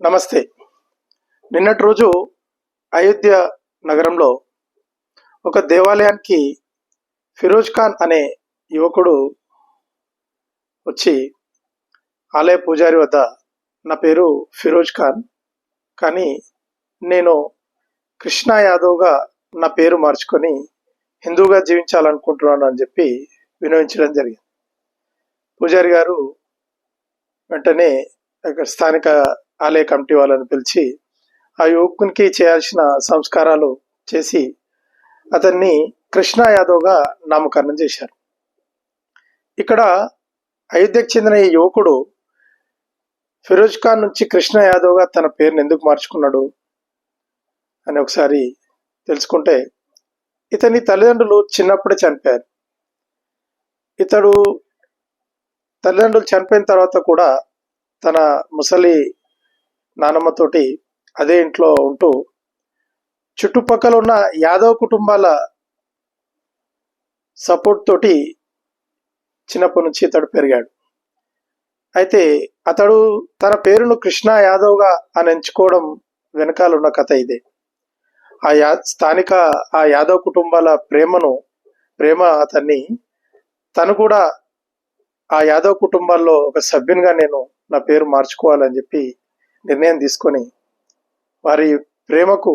నమస్తే. నిన్నటి రోజు అయోధ్య నగరంలో ఒక దేవాలయానికి ఫిరోజ్ ఖాన్ అనే యువకుడు వచ్చి ఆలయ పూజారి వద్ద నా పేరు ఫిరోజ్ ఖాన్ కానీ నేను కృష్ణ యాదవ్గా నా పేరు మార్చుకొని హిందూగా జీవించాలనుకుంటున్నాను అని చెప్పి వినవించడం జరిగింది. పూజారి గారు వెంటనే అక్కడ స్థానిక ఆలయ కమిటీ వాళ్ళని పిలిచి ఆ యువకునికి చేయాల్సిన సంస్కారాలు చేసి అతన్ని కృష్ణ యాదవ్గా నామకరణం చేశారు. ఇక్కడ అయోధ్యకు చెందిన ఈ యువకుడు ఫిరోజ్ ఖాన్ నుంచి కృష్ణ యాదవ్గా తన పేరుని ఎందుకు మార్చుకున్నాడు అని ఒకసారి తెలుసుకుంటే ఇతని తల్లిదండ్రులు చిన్నప్పుడే చనిపోయారు. ఇతడు తల్లిదండ్రులు చనిపోయిన తర్వాత కూడా తన ముసలి నానమ్మతోటి అదే ఇంట్లో ఉంటూ చుట్టుపక్కల ఉన్న యాదవ్ కుటుంబాల సపోర్ట్ తోటి చిన్నప్పటి నుంచి ఇతడు పెరిగాడు. అయితే అతడు తన పేరును కృష్ణ యాదవ్గా అని ఎంచుకోవడం వెనకాల ఉన్న కథ ఇదే. ఆ యా స్థానిక ఆ యాదవ్ కుటుంబాల ప్రేమను ప్రేమ అతన్ని తను కూడా ఆ యాదవ్ కుటుంబాల్లో ఒక సభ్యునిగా నేను నా పేరు మార్చుకోవాలని చెప్పి నిర్ణయం తీసుకొని వారి ప్రేమకు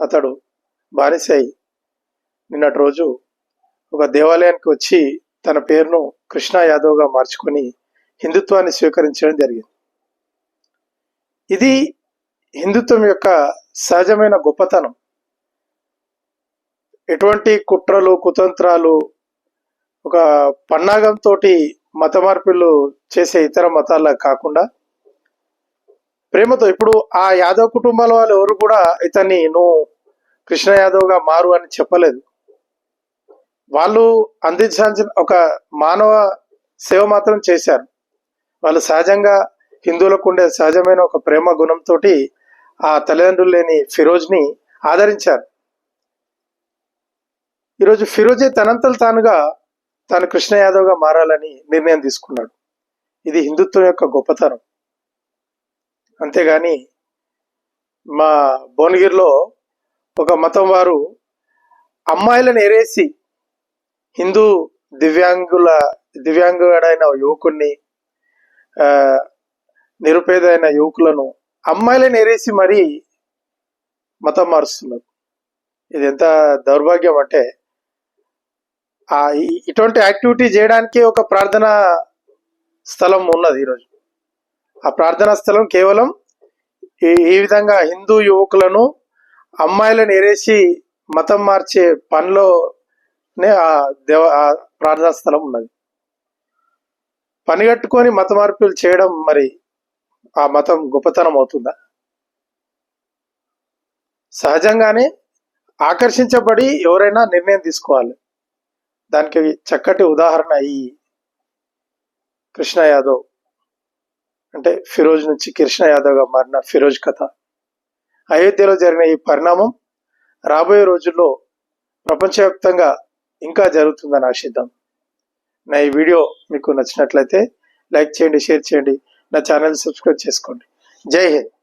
అతడు బానిసై నిన్నటి రోజు ఒక దేవాలయానికి వచ్చి తన పేరును కృష్ణా యాదవ్గా మార్చుకొని హిందుత్వాన్ని స్వీకరించడం జరిగింది. ఇది హిందుత్వం యొక్క సహజమైన గొప్పతనం. ఎటువంటి కుట్రలు కుతంత్రాలు ఒక పన్నాగంతో మత మార్పులు చేసే ఇతర మతాల కాకుండా ప్రేమతో ఇప్పుడు ఆ యాదవ్ కుటుంబాల వాళ్ళు ఎవరు కూడా ఇతన్ని నువ్వు కృష్ణ యాదవ్గా మారు అని చెప్పలేదు. వాళ్ళు అందించాల్సిన ఒక మానవ సేవ మాత్రం చేశారు. వాళ్ళు సహజంగా హిందువులకు ఉండే సహజమైన ఒక ప్రేమ గుణంతో ఆ తల్లిదండ్రులు లేని ఫిరోజ్ని ఆదరించారు. ఈరోజు ఫిరోజే తనంతలు తానుగా తాను కృష్ణ యాదవ్గా మారాలని నిర్ణయం తీసుకున్నాడు. ఇది హిందుత్వం యొక్క గొప్పతనం. అంతేగాని మా భువనగిరిలో ఒక మతం వారు అమ్మాయిలను ఎరేసి హిందూ దివ్యాంగుల దివ్యాంగుడైన యువకుణ్ణి నిరుపేదైన యువకులను అమ్మాయిలను ఎరేసి మరీ మతం మారుస్తున్నారు. ఇది ఎంత దౌర్భాగ్యం అంటే ఆ ఇటువంటి యాక్టివిటీ చేయడానికి ఒక ప్రార్థనా స్థలం ఉన్నది ఈరోజు. ఆ ప్రార్థనా స్థలం కేవలం ఈ ఈ విధంగా హిందూ యువకులను అమ్మాయిలను ఎరేసి మతం మార్చే పనిలోనే ఆ దేవ ఆ ప్రార్థనా స్థలం ఉన్నది. పని కట్టుకొని మత మార్పులు చేయడం మరి ఆ మతం గొప్పతనం అవుతుందా? సహజంగానే ఆకర్షించబడి ఎవరైనా నిర్ణయం తీసుకోవాలి. దానికి చక్కటి ఉదాహరణ ఈ కృష్ణ యాదవ్. అంటే ఫిరోజ్ నుంచి కృష్ణ యాదవ్గా మారిన ఫిరోజ్ కథ. అయోధ్యలో జరిగిన ఈ పరిణామం రాబోయే రోజుల్లో ప్రపంచవ్యాప్తంగా ఇంకా జరుగుతుందని ఆశిద్దాం. నా ఈ వీడియో మీకు నచ్చినట్లయితే లైక్ చేయండి షేర్ చేయండి. నా ఛానల్ సబ్స్క్రైబ్ చేసుకోండి. జై హింద్.